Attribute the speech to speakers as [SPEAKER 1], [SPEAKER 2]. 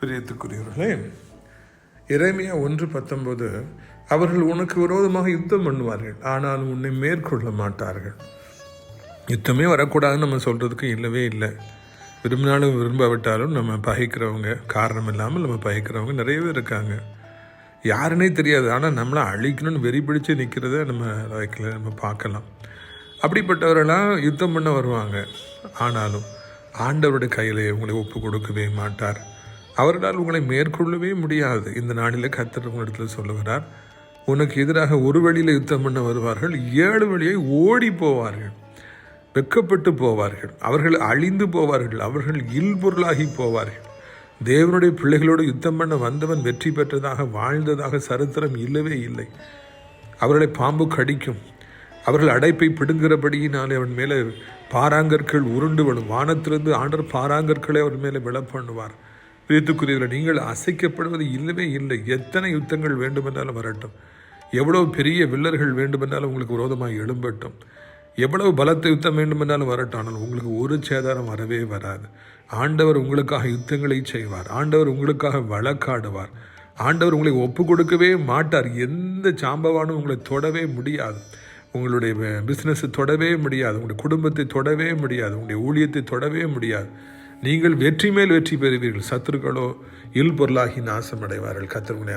[SPEAKER 1] பிரியத்துக்குரியவர்களே இறைமையா ஒன்று பத்தொன்பது அவர்கள் உனக்கு விரோதமாக யுத்தம் பண்ணுவார்கள் ஆனால் உன்னை மேற்கொள்ள மாட்டார்கள். யுத்தமே வரக்கூடாதுன்னு நம்ம சொல்கிறதுக்கு இல்லவே இல்லை. விரும்பினாலும் விரும்பாவிட்டாலும் நம்ம பகைக்கிறவங்க காரணம் இல்லாமல் நம்ம பகைக்கிறவங்க நிறைய பேர் இருக்காங்க. யாருன்னே தெரியாது ஆனால் நம்மளை அழிக்கணும்னு வெறி பிடிச்சு நிற்கிறத நம்ம வைக்கல நம்ம பார்க்கலாம். அப்படிப்பட்டவரெல்லாம் யுத்தம் பண்ண வருவாங்க ஆனாலும் ஆண்டவருடைய கையில் உங்களை ஒப்பு கொடுக்கவே மாட்டார். அவர்களால் உங்களை மேற்கொள்ளவே முடியாது. இந்த நாளில் கத்தர் உங்களிடத்தில் சொல்லுகிறார் உனக்கு எதிராக ஒரு வழியில் யுத்தம் பண்ண வருவார்கள். ஏழு வழியை ஓடி போவார்கள். வெக்கப்பட்டு போவார்கள். அவர்கள் அழிந்து போவார்கள். அவர்கள் இல்பொருளாகி போவார்கள். தேவனுடைய பிள்ளைகளோடு யுத்தம் பண்ண வந்தவன் வெற்றி பெற்றதாக வாழ்ந்ததாக சரித்திரம் இல்லவே இல்லை. அவர்களை பாம்பு கடிக்கும். அவர்கள் அடைப்பை பிடுங்குகிறபடியினாலே அவன் மேலே பாராங்கற்கள் உருண்டு விழும். வானத்திலிருந்து ஆண்டர் பாராங்கற்களை அவர் மேலே விழ பண்ணுவார் பிரித்துக்குரியவர்கள் நீங்கள் அசைக்கப்படுவது இல்லவே இல்லை. எத்தனை யுத்தங்கள் வேண்டுமென்றாலும் வரட்டும். எவ்வளவு பெரிய வில்லர்கள் வேண்டுமென்றாலும் உங்களுக்கு விரோதமாக எழும்பட்டும். எவ்வளவு பலத்த யுத்தம் வேண்டுமென்றாலும் வரட்டும். ஆனால் உங்களுக்கு ஒரு சேதாரம் வரவே வராது. ஆண்டவர் உங்களுக்காக யுத்தங்களை செய்வார். ஆண்டவர் உங்களுக்காக வழக்காடுவார். ஆண்டவர் உங்களை ஒப்பு கொடுக்கவே மாட்டார். எந்த சாம்பவானும் உங்களை தொடவே முடியாது. உங்களுடைய பிஸ்னஸை தொடவே முடியாது. உங்களுடைய குடும்பத்தை தொடவே முடியாது. உங்களுடைய ஊழியத்தை தொடவே முடியாது. நீங்கள் வெற்றி மேல் வெற்றி பெறுவீர்கள். சத்துருக்களோ இல் பொருளாகி நாசமடைவார்கள் கத்தர் உங்களை